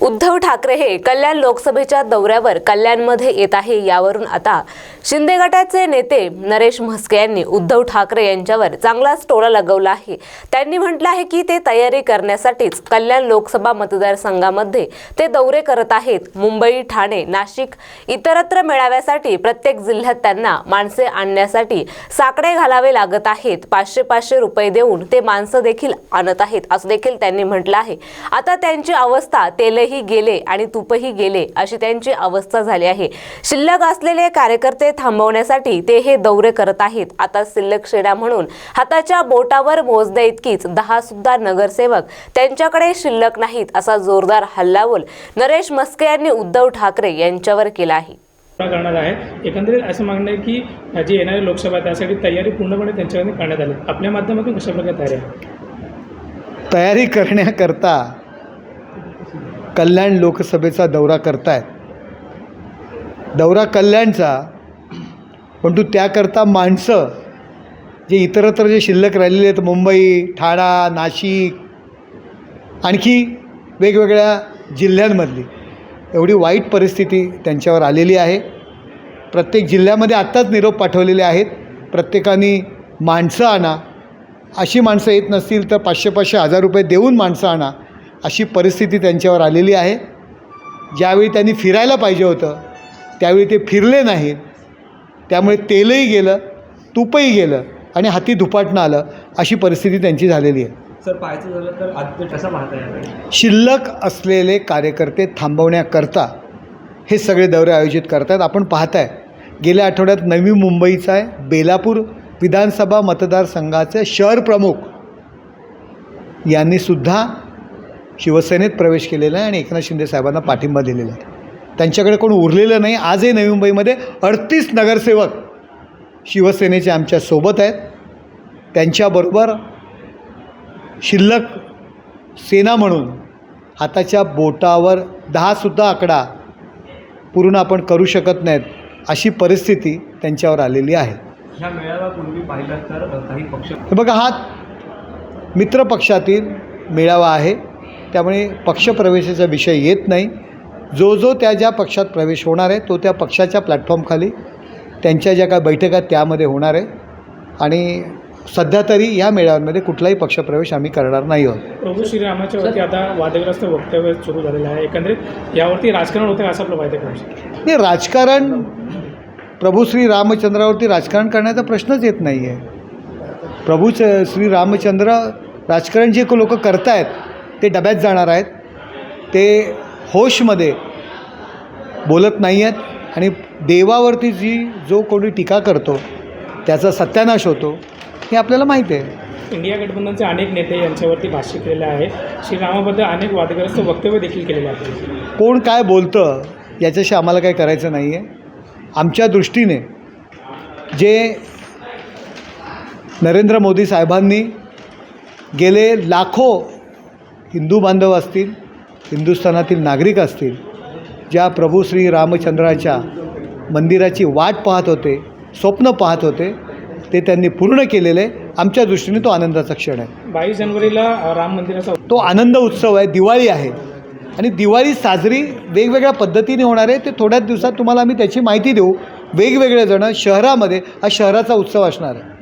उद्धव ठाकरे हे कल्याण लोकसभेच्या दौऱ्यावर कल्याणमध्ये येत आहे यावरून आता शिंदे गटाचे नेते नरेश म्हस्के यांनी उद्धव ठाकरे यांच्यावर चांगलाच टोला लगवला आहे. त्यांनी म्हटलं आहे की ते तयारी करण्यासाठीच कल्याण लोकसभा मतदारसंघामध्ये ते दौरे करत आहेत. मुंबई ठाणे नाशिक इतरत्र मेळाव्यासाठी प्रत्येक जिल्ह्यात त्यांना माणसे आणण्यासाठी साकडे घालावे लागत आहेत. पाचशे पाचशे रुपये देऊन ते माणसं देखील आणत आहेत असं देखील त्यांनी म्हटलं आहे. आता त्यांची अवस्था तेलही गेले आणि तुपही गेले अशी त्यांची अवस्था झाली आहे. शिल्लक असलेले कार्यकर्ते थांबवण्यासाठी ते हे दौरे करत आहेत. आता शिल्लक शेडा म्हणून हाताच्या बोटावर मोजण्या इतकीच दहा सुद्धा नगरसेवक त्यांच्याकडे शिल्लक नाहीत असा जोरदार हल्लाबोल नरेश मस्के यांनी उद्धव ठाकरे यांच्यावर केला आहे. करणार आहे एकंदरीत असं मागणं आहे की जी येणारी लोकसभा त्यासाठी तयारी पूर्णपणे त्यांच्याकडे करण्यात आली. आपल्या माध्यमातून कशा प्रकारे तयारी आहे? तयारी करण्याकरता कल्याण लोकसभेचा दौरा करतायत. दौरा कल्याणचा परंतु त्याकरता माणसं जे इतरत्र जे शिल्लक राहिलेले आहेत मुंबई ठाणा नाशिक आणखी वेगवेगळ्या जिल्ह्यांमधली एवढी वाईट परिस्थिती त्यांच्यावर आलेली आहे. प्रत्येक जिल्ह्यामध्ये आत्ताच निरोप पाठवलेले आहेत. प्रत्येकाने माणसं आणा. अशी माणसं येत नसतील तर पाचशे पाचशे हजार रुपये देऊन माणसं आणा. अशी परिस्थिती त्यांच्यावर आलेली आहे. ज्यावेळी त्यांनी फिरायला पाहिजे होतं त्यावेळी ते फिरले नाहीत. त्यामुळे तेलही गेलं तूपही गेलं आणि हाती धुपाटणं आलं. अशी परिस्थिती त्यांची झालेली आहे. सर पाहायचं झालं तर कसा पाहता शिल्लक असलेले कार्यकर्ते थांबवण्याकरता हे सगळे दौरे आयोजित करतात. आपण पाहताय गेल्या आठवड्यात नवी मुंबईचा आहे बेलापूर विधानसभा मतदारसंघाचे शहर प्रमुख यांनीसुद्धा शिवसेनेत प्रवेश केलेला आहे आणि एकनाथ शिंदे साहेबांना पाठिंबा दिलेला आहे. त्यांच्याकडे कोण उरलेलं नाही. आजही नवी मुंबईमध्ये अडतीस नगरसेवक शिवसेनेचे आमच्यासोबत आहेत. त्यांच्याबरोबर शिल्लक सेना म्हणून हाताच्या बोटावर दहासुद्धा आकडा पूर्ण आपण करू शकत नाहीत अशी परिस्थिती त्यांच्यावर आलेली आहे. ह्या मेळाव्यापूर्वी पाहिलं तर काही पक्ष हे बघा हा मित्रपक्षातील मेळावा आहे. त्यामुळे पक्षप्रवेशाचा विषय येत नाही. जो जो त्या ज्या पक्षात प्रवेश होणार आहे तो त्या पक्षाच्या प्लॅटफॉर्मखाली त्यांच्या ज्या काय बैठका आहेत त्यामध्ये होणार आहे. आणि सध्या तरी या मेळाव्यांमध्ये कुठलाही पक्षप्रवेश आम्ही करणार नाही आहोत. प्रभू श्रीरामाच्या वरती आता वादग्रस्त वक्तव्य सुरू झालेलं आहे. एकंदरीत यावरती राजकारण होतं असं आपलं माहिती नाही राजकारण प्रभू श्री रामचंद्रावरती राजकारण करण्याचा प्रश्नच येत नाही आहे प्रभू श्री रामचंद्र राजकारण जे लोक करतायत ते डब्यात जाणार आहेत. ते होशमध्ये बोलत नाही आहेत आणि देवावरती जी जो कोणी टीका करतो त्याचा सत्यानाश होतो हे आपल्याला माहिती आहे. इंडिया गठबंधनचे अनेक नेते यांच्यावरती भाष्य केलेलं आहे. श्रीरामाबद्दल अनेक वादग्रस्त वक्तव्य देखील केलेले आहेत. कोण काय बोलतं याच्याशी आम्हाला काही करायचं नाही आहे. आमच्या दृष्टीने जे नरेंद्र मोदी साहेबांनी गेले लाखो हिंदू बांधव असतील हिंदुस्थानातील नागरिक असतील ज्या प्रभू श्री रामचंद्राच्या मंदिराची वाट पाहत होते स्वप्न पाहत होते ते त्यांनी पूर्ण केलेलं आहे आमच्या दृष्टीने तो आनंदाचा क्षण आहे. बावीस जानेवारीला राम मंदिराचा तो आनंद उत्सव आहे दिवाळी आहे. आणि दिवाळी साजरी वेगवेगळ्या पद्धतीने होणार आहे ते थोड्याच दिवसात तुम्हाला आम्ही त्याची माहिती देऊ. वेगवेगळे जण शहरामध्ये हा शहराचा उत्सव असणार आहे.